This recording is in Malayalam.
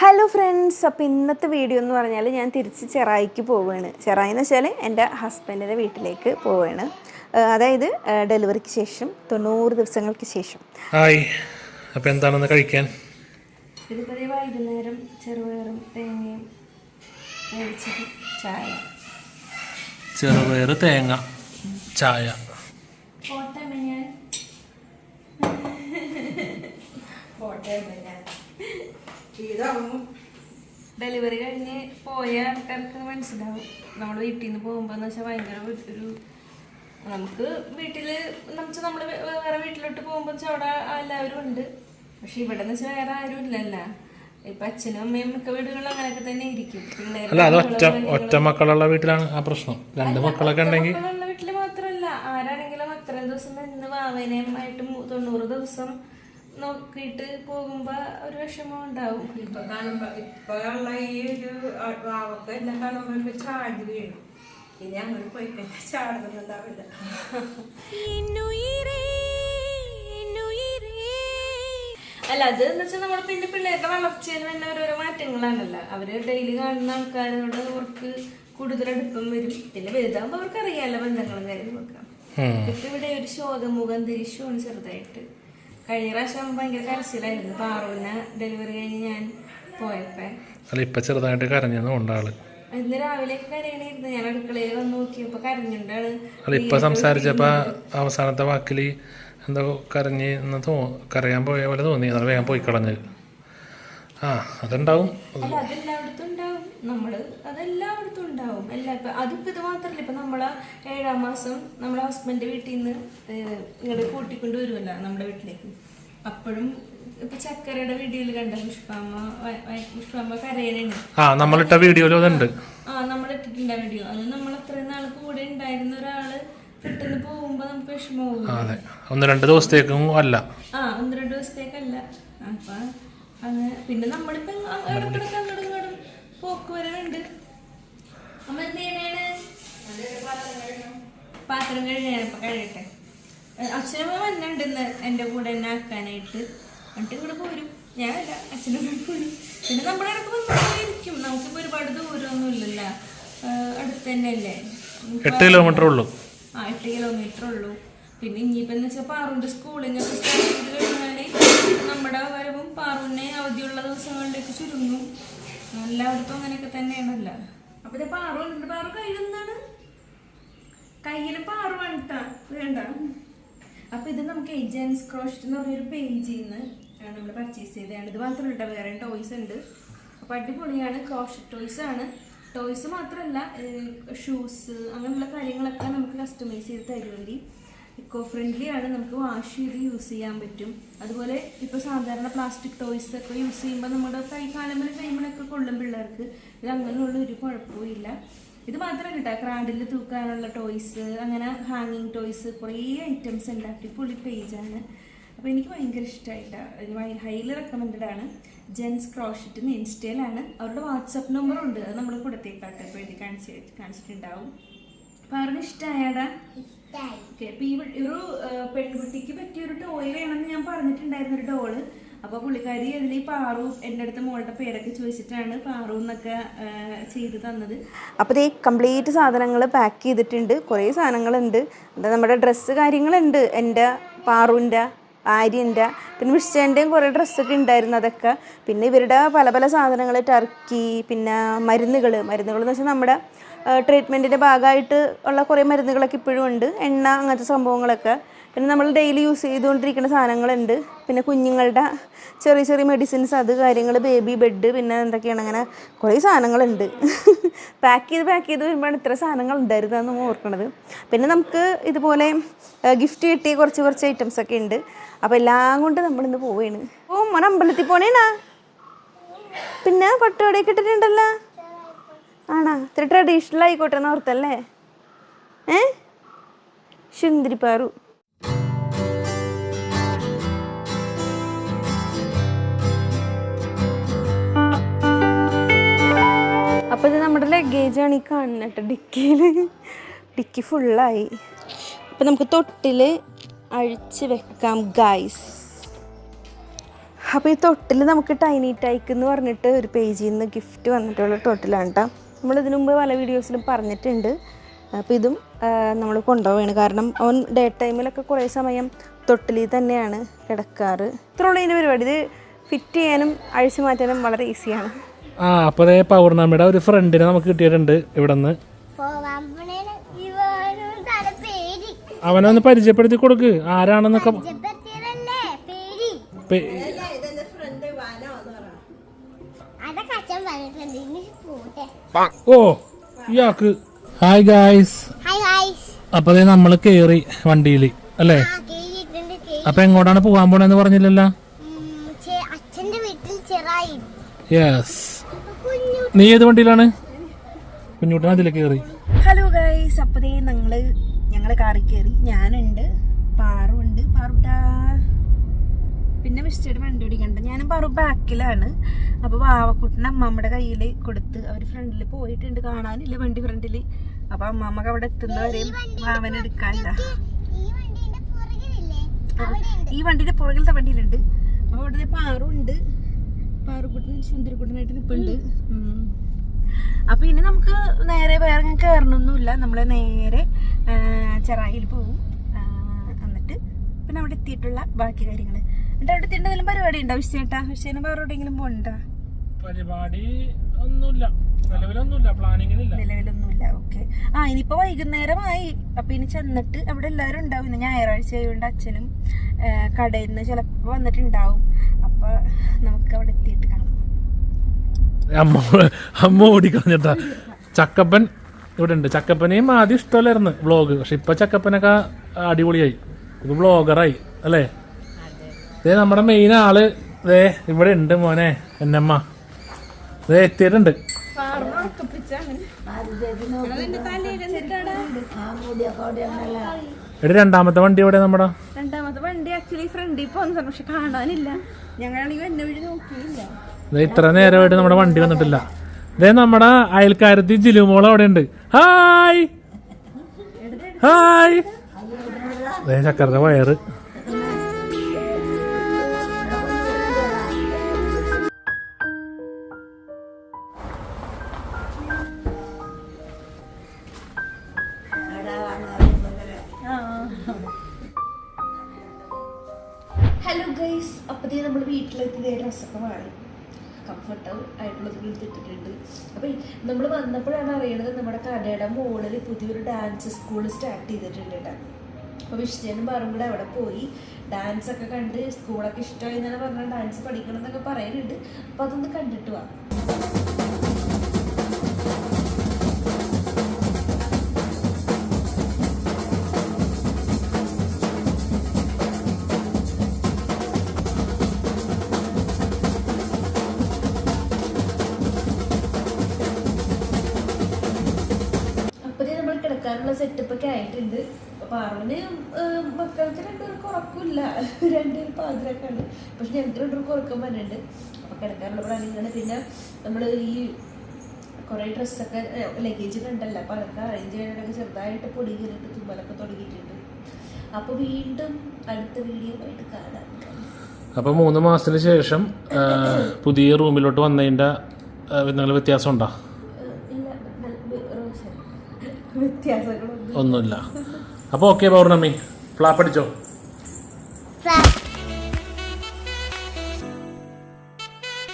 ഹലോ ഫ്രണ്ട്സ് അപ്പോൾ ഇന്നത്തെ വീഡിയോ എന്ന് പറഞ്ഞാൽ ഞാൻ തിരിച്ച് ചെറായിക്ക് പോവുകയാണ് ചെറായി എന്ന് വെച്ചാൽ എന്റെ ഹസ്ബൻഡിന്റെ വീട്ടിലേക്ക് പോവുകയാണ് അതായത് ഡെലിവറിക്ക് ശേഷം തൊണ്ണൂറ് ദിവസങ്ങൾക്ക് ശേഷം. ഹായ്. അപ്പോൾ എന്താണെന്ന് കഴിക്കാൻ? ഇതിപ്പോൾ വൈകുന്നേരം ചെറുപയറും തേങ്ങയും ചായ. ചെറുപയർ തേങ്ങ ചായ. ഞാൻ ഞാൻ ഡെലിവറി കഴിഞ്ഞ് പോയ ആൾക്കാർക്ക് മനസ്സിലാവും. നമ്മൾ വീട്ടിൽ നിന്ന് പോകുമ്പോൾ എന്ന് വെച്ചാൽ ഭയങ്കര ഒരു- നമുക്ക് വീട്ടിൽ നമുക്ക് നമ്മൾ വേറെ വീട്ടിലോട്ട് പോകുമ്പോൾ വെച്ചാൽ അവിടെ എല്ലാവരും ഉണ്ട്. പക്ഷെ ഇവിടെ എന്ന് വെച്ചാൽ വേറെ ആരും ഇല്ലല്ലോ. ഇപ്പൊ അച്ഛനും അമ്മയും മിക്ക വീടുകളിലും അങ്ങനെയൊക്കെ തന്നെ ഇരിക്കും. പിള്ളേര് അല്ല അത് ഒറ്റ ഒറ്റ മക്കളുള്ള വീട്ടിലാണ് ആ പ്രശ്നം. രണ്ട് മക്കളൊക്കെ ഉണ്ടെങ്കിൽ വീട്ടിൽ മാത്രമല്ല മാത്രല്ല. ആരാണെങ്കിലും അത്രയും ദിവസം നിന്ന് വാവനയുമായിട്ട് തൊണ്ണൂറ് ദിവസം നോക്കിയിട്ട് പോകുമ്പോ ഒരു വിഷമം ഉണ്ടാവും. ഇപ്പൊ കാണുമ്പോ ഇപ്പൊ ഉള്ള ഈ ഒരു വാവക്ക് എല്ലാം കാണുമ്പോ ചാടി വീണു ഇനി അങ്ങോട്ട് പോയി കഴിഞ്ഞാൽ ചാടുന്നുണ്ടാവില്ല അല്ല അത് എന്ന് വെച്ചാൽ നമ്മുടെ പിന്നെ പിള്ളേരുടെ വളർച്ചയിൽ തന്നെ ഓരോരോ മാറ്റങ്ങളാണല്ലോ. അവർ ഡെയിലി കാണുന്ന ആൾക്കാരോട് അവർക്ക് കൂടുതൽ അടുപ്പം വരും. പിന്നെ വലുതാകുമ്പോൾ അവർക്ക് അറിയാമല്ലോ ബന്ധങ്ങളും കാര്യങ്ങളൊക്കെ. ഇപ്പൊ ഇവിടെ ഒരു ശോകമുഖ അന്തരീക്ഷമാണ് ചെറുതായിട്ട്. കഴിഞ്ഞ പ്രാവശ്യം ഭയങ്കര കരച്ചിലായിരുന്നു. പാറൂന ഡെലിവറി കഴിഞ്ഞ് ഞാൻ പോയപ്പോ. അല്ല ഇപ്പം ചെറുതായിട്ട് കരഞ്ഞെന്ന് കൊണ്ടാൾ ഇന്ന് രാവിലെ കരയണിരുന്നു ഞാൻ അടുക്കളയിൽ വന്ന് നോക്കിയപ്പോ കരഞ്ഞുണ്ടാണ് അല്ല ഇപ്പം സംസാരിച്ചപ്പോൾ അവസാനത്തെ വാക്കിൽ എന്തോ കരഞ്ഞ് എന്ന് തോ കരയാൻ പോയ പോലെ തോന്നി. അതാണ് വേഗം പോയി കളഞ്ഞത് ആ അതുണ്ടാവും. അല്ല അതെല്ലായിടത്തും ഉണ്ടാവും. നമ്മൾ അതെല്ലായിടത്തും ഉണ്ടാവും. എല്ലാ ഇപ്പം അതിപ്പോൾ ഇത് മാത്രമല്ല ഇപ്പം നമ്മളെ ഏഴാം മാസം നമ്മളെ ഹസ്ബൻഡ് വീട്ടിൽ നിന്ന് ഇങ്ങോട്ട് കൂട്ടിക്കൊണ്ട് വരുമല്ലോ നമ്മുടെ വീട്ടിലേക്ക്. അപ്പോഴും ഇപ്പൊ ചക്കരയുടെ വീഡിയോയിൽ കണ്ട പുഷ്പാമ്മ പുഷ്പാമ്മ കരയണാണ്. ആ നമ്മളിട്ട വീഡിയോയിൽ അതുണ്ട് ആ നമ്മൾ ഇട്ടിട്ടുണ്ട് വീഡിയോ. അത് നമ്മൾ അത്രയും നാൾ കൂടെ ഉണ്ടായിരുന്ന ഒരാൾ പെട്ടെന്ന് പോകുമ്പോ നമുക്ക് വിഷമവും ഒന്ന് രണ്ട് ദിവസത്തേക്കും അല്ല. ആ ഒന്ന് രണ്ട് ദിവസത്തേക്കല്ല. അപ്പൊ പിന്നെ നമ്മളിപ്പോ ഇടക്കിടക്ക് അങ്ങോട്ടും പോക്ക് വരവുണ്ട് അമ്മ എന്ത് ചെയ്യണേണ് പാത്രം കഴുകണം. ഇപ്പൊ കഴിയട്ടെ അച്ഛനമ്മ വന്നിട്ടുണ്ട് ഇന്ന് എന്റെ കൂടെ എന്നെ ആക്കാനായിട്ട്. എന്നിട്ട് ഇവിടെ പോരും. ഞാനല്ല അച്ഛനും പോരും. പിന്നെ നമ്മുടെ അടുത്ത് വന്നിരിക്കും നമുക്കിപ്പോ ഒരുപാട് ദൂരമൊന്നും ഇല്ലല്ലോ. അടുത്ത് തന്നെയല്ലേ? എട്ട് കിലോമീറ്റർ ഉള്ളൂ. ആ എട്ട് കിലോമീറ്റർ ഉള്ളൂ. പിന്നെ ഇനിയിപ്പോ എന്ന് വെച്ചാൽ പാറുണ്ട് സ്കൂളിൽ സ്റ്റാർട്ട് ചെയ്ത് നമ്മുടെ വരവും പാറുവിനെ അവധിയുള്ള ദിവസങ്ങളിലേക്ക് ചുരുങ്ങും. എല്ലായിടത്തും അങ്ങനെയൊക്കെ തന്നെയാണല്ലോ. അപ്പൊ ഇത് പാറു ഉണ്ട് പാറു കയ്യിലെന്താണ് കയ്യിൽ പാറു വേണ്ട വേണ്ട. അപ്പൊ ഇത് നമുക്ക് ഏജൻസ് ക്രോഷ്റ്റ് എന്ന് പറഞ്ഞൊരു പേജിൽ നിന്ന് നമ്മൾ പർച്ചേസ് ചെയ്തതാണ്. ഇത് മാത്രമല്ല വേറെ ടോയ്സ് ഉണ്ട്. അപ്പൊ അടിപൊളിയാണ്. ക്രോഷറ്റ് ടോയ്സ് ആണ്. ടോയ്സ് മാത്രമല്ല ഷൂസ് അങ്ങനെയുള്ള കാര്യങ്ങളൊക്കെ നമുക്ക് കസ്റ്റമൈസ് ചെയ്ത് തരുമെങ്കിൽ ഇക്കോ ഫ്രണ്ട്ലി ആണ്. നമുക്ക് വാഷ് ചെയ്ത് യൂസ് ചെയ്യാൻ പറ്റും. അതുപോലെ ഇപ്പോൾ സാധാരണ പ്ലാസ്റ്റിക് ടോയ്സ് ഒക്കെ യൂസ് ചെയ്യുമ്പോൾ നമ്മുടെ കൈ കാലമ്പല കൊള്ളും പിള്ളേർക്ക്. ഇത് അങ്ങനെയുള്ള ഒരു കുഴപ്പവും ഇല്ല. ഇത് മാത്രമല്ല കേട്ടോ ക്രാഡിൽ തൂക്കാനുള്ള ടോയ്സ് അങ്ങനെ ഹാങ്ങിങ് ടോയ്സ് കുറേ ഐറ്റംസ് ഉണ്ട്. അടിപൊളി പേജാണ് അപ്പോൾ എനിക്ക് ഭയങ്കര ഇഷ്ടമായിട്ടാണ് ഹൈലി റെക്കമെൻഡഡ് ആണ്. ജെൻസ് ക്രോഷറ്റ് ഇൻസ്റ്റയിലാണ് അവരുടെ വാട്സപ്പ് നമ്പറുണ്ട് അത് നമ്മൾ കൊടുത്തേക്കാട്ടെ ഇപ്പോൾ എഴുതി കാണിച്ച് കാണിച്ചിട്ടുണ്ടാവും. പറഞ്ഞു ഇഷ്ടമായാടാ? ഈ ഒരു പെൺകുട്ടിക്ക് പറ്റിയ ഒരു ടോയ് വേണമെന്ന് ഞാൻ പറഞ്ഞിട്ടുണ്ടായിരുന്നു ഒരു ഡോൾ അപ്പൊ പുള്ളിക്കാരി അതിൽ പാറു എന്റെ അടുത്ത് മോളുടെ പേരൊക്കെ ചോദിച്ചിട്ടാണ് പാറു എന്നൊക്കെ ചെയ്ത് തന്നത്. അപ്പോൾ ഈ കംപ്ലീറ്റ് സാധനങ്ങൾ പാക്ക് ചെയ്തിട്ടുണ്ട്. കുറേ സാധനങ്ങളുണ്ട്. എന്താ നമ്മുടെ ഡ്രസ്സ് കാര്യങ്ങളുണ്ട്. എന്റെ പാറുവിന്റെ ആര്യന്റെ പിന്നെ വിഷേന്റെയും കുറേ ഡ്രസ്സൊക്കെ ഉണ്ടായിരുന്നു അതൊക്കെ. പിന്നെ ഇവരുടെ പല പല സാധനങ്ങൾ ടർക്കി പിന്നെ മരുന്നുകൾ മരുന്നുകൾ എന്ന് വെച്ചാൽ നമ്മുടെ ട്രീറ്റ്മെന്റിന്റെ ഭാഗമായിട്ട് ഉള്ള കുറേ മരുന്നുകളൊക്കെ ഇപ്പോഴും ഉണ്ട്. എണ്ണ അങ്ങനത്തെ സംഭവങ്ങളൊക്കെ. പിന്നെ നമ്മൾ ഡെയിലി യൂസ് ചെയ്തുകൊണ്ടിരിക്കുന്ന സാധനങ്ങളുണ്ട്. പിന്നെ കുഞ്ഞുങ്ങളുടെ ചെറിയ ചെറിയ മെഡിസിൻസ് അത് കാര്യങ്ങൾ ബേബി ബെഡ് പിന്നെ എന്തൊക്കെയാണ് അങ്ങനെ കുറേ സാധനങ്ങളുണ്ട്. പാക്ക് ചെയ്ത് പാക്ക് ചെയ്ത് വരുമ്പോൾ ഇത്ര സാധനങ്ങൾ ഉണ്ടായിരുന്നതെന്ന് ഓർക്കണത്. പിന്നെ നമുക്ക് ഇതുപോലെ ഗിഫ്റ്റ് കിട്ടിയ കുറച്ച് കുറച്ച് ഐറ്റംസ് ഒക്കെ ഉണ്ട്. അപ്പോൾ എല്ലാം കൊണ്ട് നമ്മളിന്ന് പോവുകയാണ് ഓ മോൻ അമ്പലത്തിൽ പോണേണ? പിന്നെ പട്ടുകടയൊക്കെ ഇട്ടിട്ടുണ്ടല്ലോ? ആണാ? ഇത്തിരി ട്രഡീഷണൽ ആയിക്കോട്ടെ എന്ന് ഓർത്തല്ലേ? ഏ? ശുന്തിരിപ്പാറു അപ്പോൾ ഇത് നമ്മുടെ ലഗേജ് ആണ് ഈ കാണുന്നത് കേട്ടോ ഡിക്കിയിൽ ഡിക്കി ഫുള്ളായി അപ്പോൾ നമുക്ക് തൊട്ടിൽ അഴിച്ച് വെക്കാം ഗൈസ് അപ്പോൾ ഈ തൊട്ടിൽ നമുക്ക് ടൈനി ടൈക്ക് എന്ന് പറഞ്ഞിട്ട് ഒരു പേജിൽ നിന്ന് ഗിഫ്റ്റ് വന്നിട്ടുള്ള തൊട്ടിലാണ് കേട്ടോ നമ്മൾ ഇതിനു മുമ്പ് പല വീഡിയോസിലും പറഞ്ഞിട്ടുണ്ട്. അപ്പോൾ ഇതും നമ്മൾ കൊണ്ടുപോവുകയാണ്. കാരണം അവൻ ഡേ ടൈമിലൊക്കെ കുറേ സമയം തൊട്ടിലിൽ തന്നെയാണ് കിടക്കാറ്. ഇത്രയുള്ള ഇതിന്റെ പരിപാടി. ഇത് ഫിറ്റ് ചെയ്യാനും അഴിച്ചു മാറ്റാനും വളരെ ഈസിയാണ്. ആ അപ്പോൾ അതേ പൗർണമിയുടെ ഒരു ഫ്രണ്ടിനെ നമുക്ക് കിട്ടിയിട്ടുണ്ട് ഇവിടെ നിന്ന് അവനെ ഒന്ന് പരിചയപ്പെടുത്തി കൊടുക്ക്. ആരാണെന്നൊക്കെ ഓ ഇയാൾക്ക്. ഹായ് ഗായ്സ് അപ്പൊ നമ്മൾ കേറി വണ്ടിയിൽ അല്ലേ? അപ്പൊ അപ്പോൾ എങ്ങോട്ടാണ് പോകാൻ പോണെന്ന് പറഞ്ഞില്ലല്ലോ? യെസ് നീ ഏത് വണ്ടിയിലാണ്? കുഞ്ഞുട്ടൻ അതിൽ കയറി ഹലോ ഗൈസ് അപ്പതേ ഞങ്ങൾ ഞങ്ങൾ കാറിൽ കയറി ഞാനുണ്ട് പാറുണ്ട് പാറുട്ടാ പിന്നെ മിസ്റ്റേഡ് വണ്ടി ഓടിക്കണ്ട ഞാനും പറ ബാക്കിലാണ്. അപ്പോൾ വാവക്കുട്ടൻ അമ്മമ്മയുടെ കയ്യിൽ കൊടുത്ത് അവർ ഫ്രണ്ടിൽ പോയിട്ടുണ്ട്. കാണാനില്ല വണ്ടി ഫ്രണ്ടിൽ അപ്പോൾ അമ്മമ്മക്ക് അവിടെ എത്തുന്നവരെയും വാവനെടുക്കാനില്ല ഈ വണ്ടിയുടെ പുറകിലത്തെ വണ്ടിയിലുണ്ട്. അപ്പോൾ അവിടെ പാറുണ്ട് പാറുക്കുട്ടൻ സുന്ദരക്കുട്ടനായിട്ട് നിൽപ്പുണ്ട്. അപ്പൊ ഇനി നമുക്ക് നേരെ വേറെ ഞാൻ കയറണമൊന്നുമില്ല നമ്മൾ നേരെ ചെറായിൽ പോവും. എന്നിട്ട് പിന്നെ അവിടെ എത്തിയിട്ടുള്ള ബാക്കി കാര്യങ്ങൾ എന്നിട്ട് അവിടെ എന്തെങ്കിലും പരിപാടി ഉണ്ടോ വിഷയേട്ടാ വിശ്വന് വേറെ എവിടെയെങ്കിലും പോകണ്ട? പരിപാടി ഒന്നുമില്ല. നിലവിലൊന്നുമില്ല. പ്ലാനിങ്ങിനില്ല. നിലവിലൊന്നുമില്ല. ഓക്കെ. ആ ഇനിയിപ്പോ വൈകുന്നേരമായി. അപ്പൊ ഇനി ചെന്നിട്ട് അവിടെ എല്ലാരും ഉണ്ടാവും. ഇന്ന് ഞായറാഴ്ച ആയതുകൊണ്ട് അച്ഛനും കടയിൽ നിന്ന് ചിലപ്പോ വന്നിട്ടുണ്ടാവും. അപ്പൊ നമുക്ക് അവിടെ എത്തിയിട്ട് കാണാം. അമ്മ അമ്മ ഓടിക്കളഞ്ഞിട്ടാ. ചക്കപ്പൻ ഇവിടെ ഉണ്ട്. ചക്കപ്പനെയും ആദ്യം ഇഷ്ടമല്ലായിരുന്നു വ്ളോഗ് പക്ഷെ ഇപ്പൊ ചക്കപ്പനൊക്കെ അടിപൊളിയായി. ഇപ്പൊ വ്ളോഗറായി അല്ലേ? ദേ നമ്മുടെ മെയിൻ ആൾ ദേ ഇവിടെ ഉണ്ട് മോനെ എന്നമ്മ. ദേ എത്തിയിട്ടുണ്ട്. എടി രണ്ടാമത്തെ വണ്ടി എവിടെ നമ്മുടെ? രണ്ടാമത്തെ വണ്ടി ആക്ച്വലി ഫ്രണ്ടിൽ പോകുന്നതാണ് പക്ഷെ കാണാനില്ല. ഞങ്ങളാണെങ്കിൽ എന്നെ വഴി നോക്കിയില്ല. ഇത്ര നേരമായിട്ട് നമ്മുടെ വണ്ടി വന്നിട്ടില്ല. ദേ നമ്മുടെ അയൽക്കാരത്തി ജിലുമോൾ അവിടെ ഉണ്ട്. ഹായ് ഹായ് ചക്കരുടെ വയറ്. ഹലോ ഗൈസ് അപ്പത്തേ നമ്മൾ വീട്ടിലെത്തി ഡ്രസ്സൊക്കെ മാറി കംഫർട്ട് ആയിട്ടുള്ളത് എടുത്തിട്ടുണ്ട് അപ്പം നമ്മൾ വന്നപ്പോഴാണ് അറിയണത് നമ്മുടെ കടയുടെ മുകളിൽ പുതിയൊരു ഡാൻസ് സ്കൂൾ സ്റ്റാർട്ട് ചെയ്തിട്ടുണ്ട് കേട്ടോ അപ്പോൾ വിഷ്ണനും ബാറും കൂടെ അവിടെ പോയി. ഡാൻസ് ഒക്കെ കണ്ട് സ്കൂളൊക്കെ ഇഷ്ടമായി എന്നാണ് പറഞ്ഞാൽ ഡാൻസ് പഠിക്കണം എന്നൊക്കെ പറയുന്നുണ്ട്. അപ്പോൾ അതൊന്ന് കണ്ടിട്ട് വാ. കിടക്കാനുള്ള സെറ്റപ്പ് ഒക്കെ ആയിട്ടുണ്ട്. പാറുവിന് മക്കൾക്ക് രണ്ടുപേർക്ക് ഉറക്കില്ല. രണ്ടുപേരും പാതിരക്കാണ് പക്ഷെ ഞങ്ങൾക്ക് രണ്ടുപേർക്ക് ഉറക്കം വരുന്നുണ്ട് അപ്പൊ കിടക്കാനുള്ള പ്ലാനിങ്ങാണ്. പിന്നെ നമ്മൾ ഈ കുറേ ഡ്രസ്സൊക്കെ ലഗേജ് കണ്ടല്ല അപ്പൊ അതൊക്കെ അറേഞ്ച് ചെയ്യാനൊക്കെ ചെറുതായിട്ട് പൊടി കയറിയിട്ട് തുമ്മലൊക്കെ തുടങ്ങിയിട്ടുണ്ട്. അപ്പൊ വീണ്ടും അടുത്ത വീഡിയോ ആയിട്ട് കാണാം അപ്പോൾ മൂന്ന് മാസത്തിന് ശേഷം പുതിയ റൂമിലോട്ട് വന്നതിന്റെ എന്തെങ്കിലും വ്യത്യാസം ഉണ്ടോ ഒന്നുമില്ല. അപ്പോൾ ഓക്കെ പൗർണമി. ഫ്ലാപ്പടിച്ചോ ഫ്ലാപ്പ്